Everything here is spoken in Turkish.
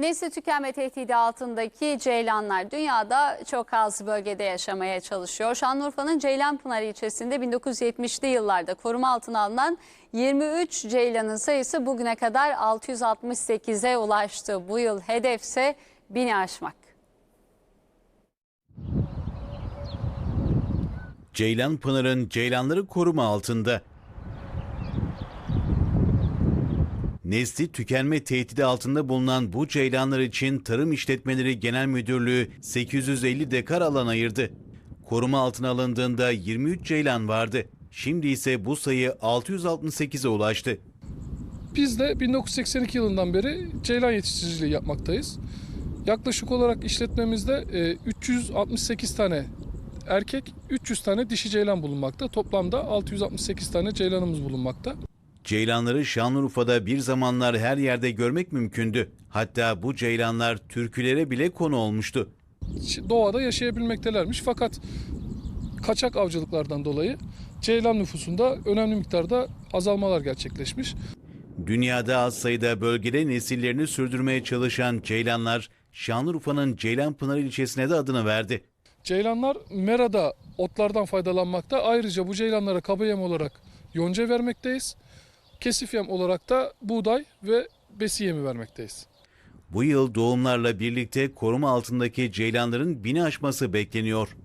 Nesli tükenme tehdidi altındaki ceylanlar dünyada çok az bölgede yaşamaya çalışıyor. Şanlıurfa'nın Ceylanpınar ilçesinde 1970'li yıllarda koruma altına alınan 23 ceylanın sayısı bugüne kadar 668'e ulaştı. Bu yıl hedefse 1000'i aşmak. Ceylan Pınar'ın ceylanları koruma altında. Nesli tükenme tehdidi altında bulunan bu ceylanlar için Tarım İşletmeleri Genel Müdürlüğü 850 dekar alan ayırdı. Koruma altına alındığında 23 ceylan vardı. Şimdi ise bu sayı 668'e ulaştı. Biz de 1982 yılından beri ceylan yetiştiriciliği yapmaktayız. Yaklaşık olarak işletmemizde e, 368 tane erkek, 300 tane dişi ceylan bulunmakta. Toplamda 668 tane ceylanımız bulunmakta. Ceylanları Şanlıurfa'da bir zamanlar her yerde görmek mümkündü. Hatta bu ceylanlar türkülere bile konu olmuştu. Doğada yaşayabilmektelermiş fakat kaçak avcılıklardan dolayı ceylan nüfusunda önemli miktarda azalmalar gerçekleşmiş. Dünyada az sayıda bölgede nesillerini sürdürmeye çalışan ceylanlar Şanlıurfa'nın Ceylanpınar ilçesine de adını verdi. Ceylanlar merada otlardan faydalanmakta. Ayrıca bu ceylanlara kaba yem olarak yonca vermekteyiz. Kesif yem olarak da buğday ve besi yemi vermekteyiz. Bu yıl doğumlarla birlikte koruma altındaki ceylanların bini aşması bekleniyor.